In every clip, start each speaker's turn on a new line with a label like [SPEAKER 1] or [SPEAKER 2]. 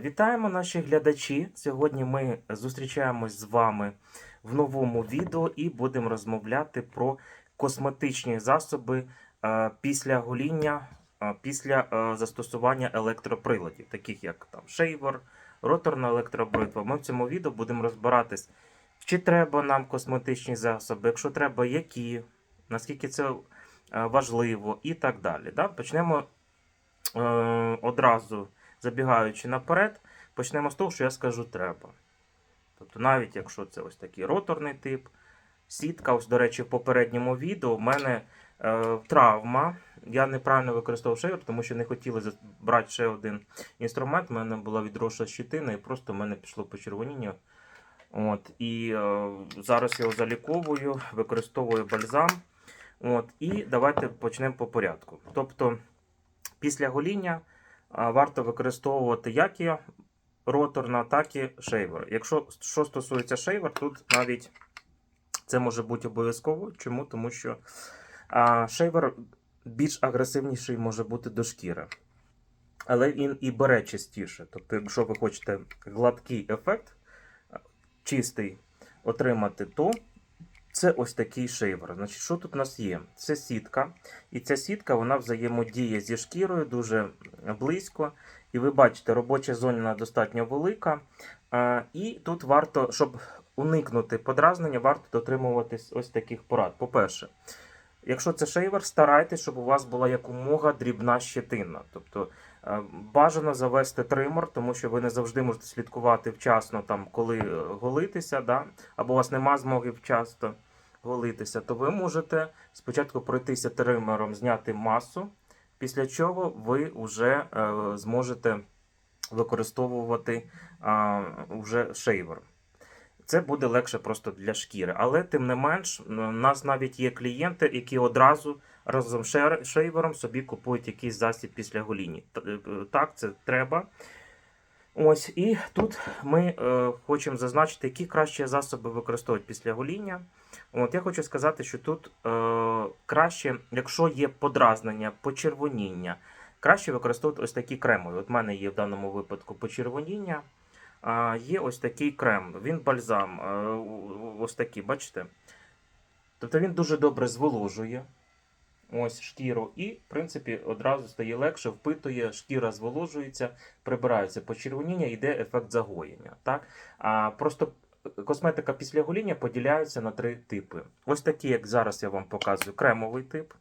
[SPEAKER 1] Вітаємо наші глядачі. Сьогодні ми зустрічаємось з вами в новому відео і будемо розмовляти про косметичні засоби після гоління, після застосування електроприладів, таких як там шейвер, роторна електробритва. Ми в цьому відео будемо розбиратись, чи треба нам косметичні засоби, якщо треба, які, наскільки це важливо і так далі. Да? Почнемо е, одразу забігаючи наперед, почнемо з того, що я скажу треба. Тобто, навіть якщо це ось такий роторний тип, сітка, ось, до речі, в попередньому відео в мене е, травма. Я неправильно використовував шейвер, тому що не хотіли брати ще один інструмент. У мене була відросла щитина, і просто в мене пішло почервоніння. От, і е, зараз його заліковую, використовую бальзам. От, і давайте почнемо по порядку. Тобто, після гоління варто використовувати як і роторна, так і шейвер. Якщо що стосується шейвер, тут навіть це може бути обов'язково. Чому? Тому що а, шейвер більш агресивніший може бути до шкіри. Але він і бере частіше. Тобто, якщо ви хочете гладкий ефект, чистий отримати, то це ось такий шейвер. Значить, що тут у нас є? Це сітка. І ця сітка вона взаємодіє зі шкірою дуже близько. І ви бачите, робоча зона достатньо велика. І тут варто, щоб уникнути подразнення, варто дотримуватись ось таких порад. По-перше, якщо це шейвер, старайтесь, щоб у вас була якомога дрібна щетина. Тобто е, бажано завести тримор, тому що ви не завжди можете слідкувати вчасно, там, коли е, голитися, да? або у вас нема змоги вчасно голитися, то ви можете спочатку пройтися тримером, зняти масу, після чого ви вже е, зможете використовувати вже шейвер. Це буде легше просто для шкіри. Але тим не менш, у нас навіть є клієнти, які одразу разом з шейвером собі купують якийсь засіб після гоління. Е, Так, це треба. Ось, і тут ми е, хочемо зазначити, які кращі засоби використовують після гоління. От я хочу сказати, що тут е, краще, якщо є подразнення, почервоніння, краще використовувати ось такі кремові. От в мене є в даному випадку почервоніння. А, є ось такий крем, він бальзам. е, Ось такий, бачите? Тобто він дуже добре зволожує ось шкіру, і, в принципі, одразу стає легше, впитує, шкіра зволожується, прибирається почервоніння, йде ефект загоєння. Так? А, просто косметика після гоління поділяється на три типи. Ось такі, як зараз я вам показую, кремовий тип.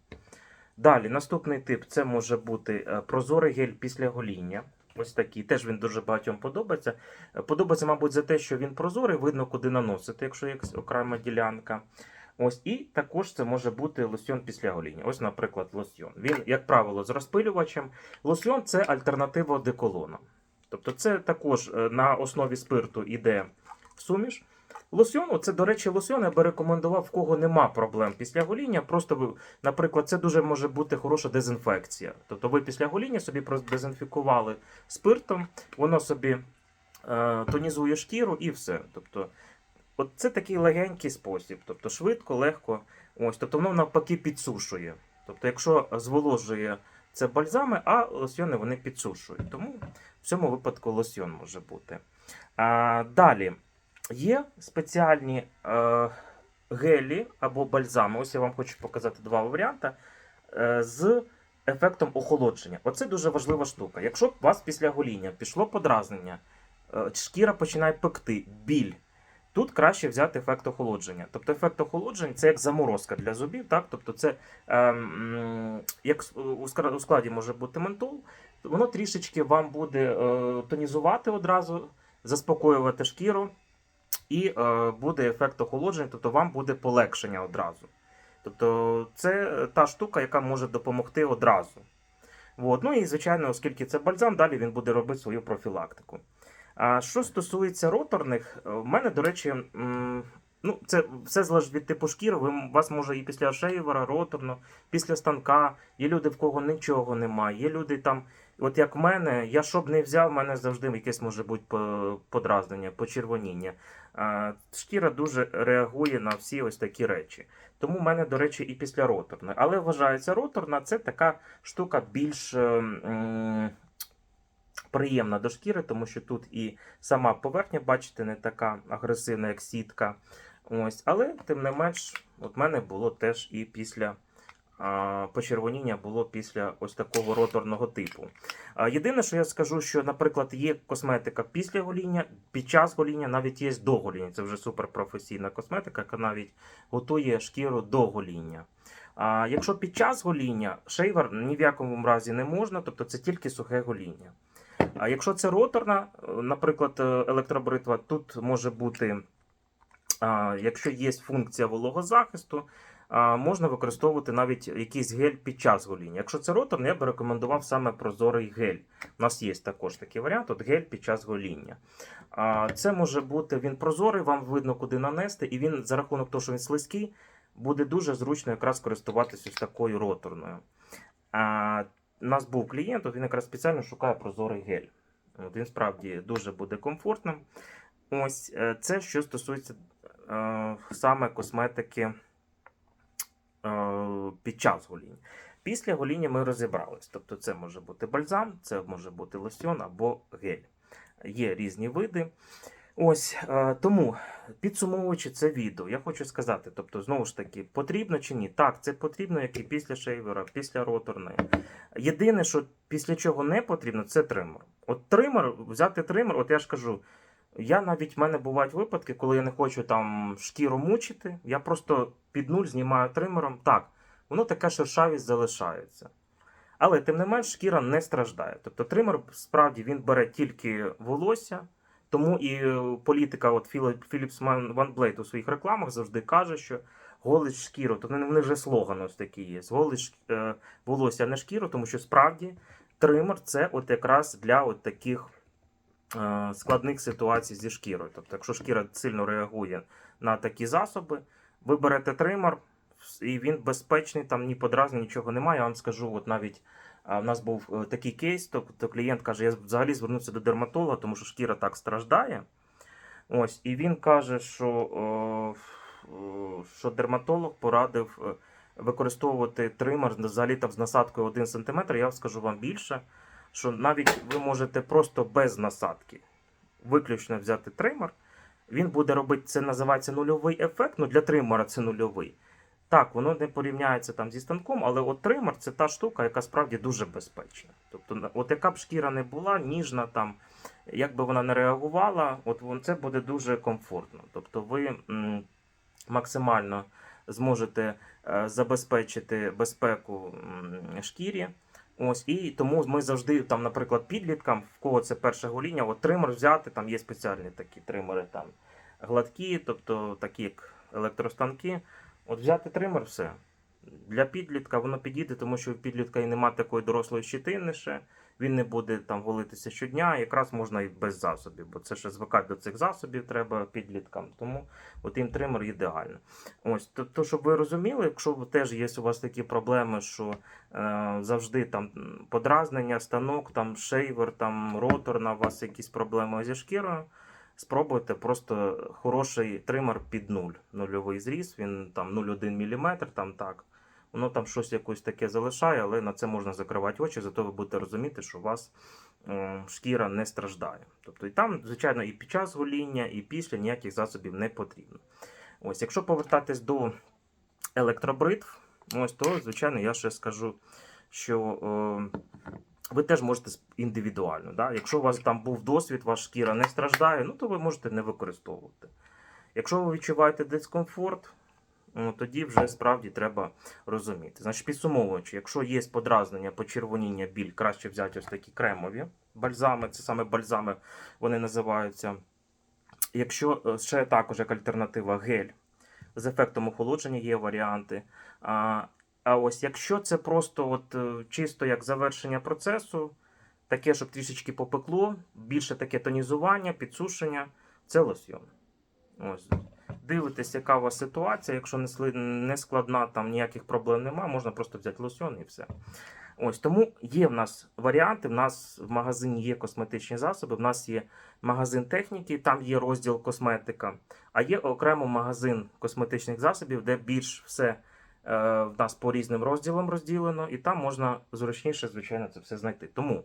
[SPEAKER 1] Далі, наступний тип це може бути е, прозорий гель після гоління. Ось такий. Теж він дуже багатьом подобається. Е, Подобається, мабуть, за те, що він прозорий, видно, куди наносити, якщо є окрема ділянка. Ось, і також це може бути лосьйон після гоління. Ось, наприклад, лосьйон. Він, як правило, з розпилювачем. Лосьйон це альтернатива деколону. Тобто, це також е, на основі спирту йде суміш. Лосьйон, це, до речі, лосьйон я би рекомендував, в кого нема проблем після гоління. Просто наприклад, це дуже може бути хороша дезінфекція. Тобто ви після гоління собі продезінфікували спиртом, воно собі е, тонізує шкіру і все. Тобто, от це такий легенький спосіб. Тобто швидко, легко. Ось, тобто воно навпаки підсушує. Тобто, якщо зволожує це бальзами, а лосьйони вони підсушують. Тому в цьому випадку лосьйон може бути. А, далі є спеціальні е, гелі або бальзами. Ось я вам хочу показати два варіанти. Е, з ефектом охолодження. Оце дуже важлива штука. Якщо у вас після гоління пішло подразнення, е, шкіра починає пекти, біль. Тут краще взяти ефект охолодження. Тобто ефект охолодження це як заморозка для зубів. Так? Тобто це ем, як у складі може бути ментол, воно трішечки вам буде е, тонізувати одразу, заспокоювати шкіру, і е, буде ефект охолодження, тобто вам буде полегшення одразу. Тобто це та штука, яка може допомогти одразу. От. Ну і, звичайно, оскільки це бальзам, далі він буде робити свою профілактику. А що стосується роторних, е, в мене, до речі, ну, це все залежить від типу шкіри. Ви, вас може і після шейвера, роторно, після станка. Є люди, в кого нічого немає. Є люди там, от як в мене, я щоб не взяв, в мене завжди якесь може бути подразнення, почервоніння. Шкіра дуже реагує на всі ось такі речі. Тому в мене, до речі, і після роторної. Але вважається роторна це така штука більш. Приємна до шкіри, тому що тут і сама поверхня, бачите, не така агресивна, як сітка. Ось, але тим не менш, от мене було теж і після а, почервоніння було після ось такого роторного типу. А, єдине, що я скажу, що, наприклад, є косметика після гоління, під час гоління, навіть є до гоління. Це вже суперпрофесійна косметика, яка навіть готує шкіру до гоління. А якщо під час гоління шейвер ні в якому разі не можна, тобто це тільки сухе гоління. А якщо це роторна, е, наприклад, е, електробритва, тут може бути, якщо є функція вологозахисту, можна використовувати навіть якийсь гель під час гоління. Якщо це роторна, я би рекомендував саме прозорий гель. У нас є також такий варіант, от гель під час гоління. Це може бути він прозорий, вам видно, куди нанести, і він за рахунок того, що він слизький, буде дуже зручно якраз користуватися ось такою роторною. У нас був клієнт, він якраз спеціально шукає прозорий гель. Він справді дуже буде комфортним. Ось е, це що стосується е, саме косметики е, під час гоління. Після гоління ми розібрались. Тобто, це може бути бальзам, це може бути лосьон або гель. Є різні види. Ось е, тому, підсумовуючи це відео, я хочу сказати: тобто, знову ж таки, потрібно чи ні? Так, це потрібно, як і після шейвера, після роторної. Єдине, що після чого не потрібно, це тример. От тример, взяти тример, от я ж кажу, я навіть в мене бувають випадки, коли я не хочу там шкіру мучити, я просто під нуль знімаю тримером. Так, воно така шершавість залишається. Але тим не менш шкіра не страждає. Тобто тример справді він бере тільки волосся. Тому і е, політика от Філіп- Philips Van Van у своїх рекламах завжди каже, що голить шкіру. Тобто в них вже слоган ось такий є. Голить е, волосся, не шкіру, тому що справді тример це от якраз для от таких е, складних ситуацій зі шкірою. Тобто, якщо шкіра сильно реагує на такі засоби, ви берете тример, і він безпечний, там ні подразнень, нічого немає. Я вам скажу, от навіть а, в нас був е, такий кейс, тобто клієнт каже, я взагалі звернувся до дерматолога, тому що шкіра так страждає. Ось, і він каже, що, о, о, що дерматолог порадив е, використовувати тример взагалі там з насадкою 1 см. Я скажу вам більше, що навіть ви можете просто без насадки виключно взяти тример. Він буде робити, це називається нульовий ефект. Ну для тримера це нульовий. Так, воно не порівняється там зі станком, але от тример це та штука, яка справді дуже безпечна. Тобто, от яка б шкіра не була, ніжна там, як би вона не реагувала, от це буде дуже комфортно. Тобто ви максимально зможете е, забезпечити безпеку шкірі. Ось, і тому ми завжди, там, наприклад, підліткам, в кого це перше гоління, от тример взяти, там є спеціальні такі тримери там гладкі, тобто такі як електростанки. От взяти тример, все. Для підлітка воно підійде, тому що у підлітка і немає такої дорослої щитини ще. Він не буде там голитися щодня, якраз можна і без засобів, бо це ще звикати до цих засобів треба підліткам. Тому от їм тример ідеально. Ось, то, то, щоб ви розуміли, якщо теж є у вас такі проблеми, що е, завжди там подразнення, станок, там шейвер, там роторна, у вас якісь проблеми зі шкірою. Спробуйте просто хороший тример під нуль. Нульовий зріз, він там 0,1 мм, там так. Воно там щось якось таке залишає, але на це можна закривати очі, зато ви будете розуміти, що у вас е, шкіра не страждає. Тобто і там, звичайно, і під час гоління, і після ніяких засобів не потрібно. Ось, якщо повертатись до електробритв, ось то, звичайно, я ще скажу, що е, ви теж можете індивідуально. Да? Якщо у вас там був досвід, ваша шкіра не страждає, ну то ви можете не використовувати. Якщо ви відчуваєте дискомфорт, ну, тоді вже справді треба розуміти. Значить, підсумовуючи, якщо є подразнення, почервоніння, біль, краще взяти ось такі кремові бальзами, це саме бальзами вони називаються. Якщо е, ще також як альтернатива гель з ефектом охолодження є варіанти. А ось якщо це просто от, е, чисто як завершення процесу, таке, щоб трішечки попекло, більше таке тонізування, підсушення, це лосьйон. Ось. Дивитесь, яка у вас ситуація. Якщо не, складна, там ніяких проблем немає, можна просто взяти лосьйон і все. Ось тому є в нас варіанти. В нас в магазині є косметичні засоби, в нас є магазин техніки, там є розділ косметика, а є окремо магазин косметичних засобів, де більш все в нас по різним розділам розділено, і там можна зручніше, звичайно, це все знайти. Тому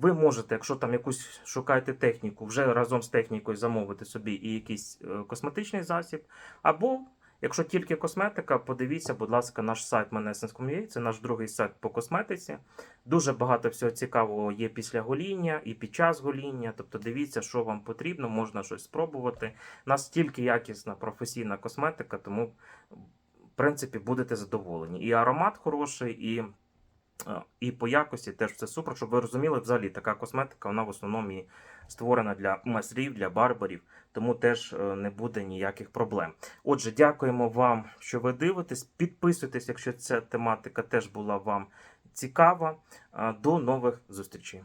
[SPEAKER 1] Ви можете, якщо там якусь шукаєте техніку, вже разом з технікою замовити собі і якийсь е, косметичний засіб. Або, якщо тільки косметика, подивіться, будь ласка, наш сайт Manesens.com.ua, це наш другий сайт по косметиці. Дуже багато всього цікавого є після гоління і під час гоління. Тобто дивіться, що вам потрібно, можна щось спробувати. У нас тільки якісна професійна косметика, тому принципі будете задоволені. І аромат хороший, і, е, і по якості теж все супер. Щоб ви розуміли, взагалі така косметика, вона в основному створена для майстрів, для барбарів, тому теж е, не буде ніяких проблем. Отже, дякуємо вам, що ви дивитесь. Підписуйтесь, якщо ця тематика теж була вам цікава. Е, До нових зустрічей.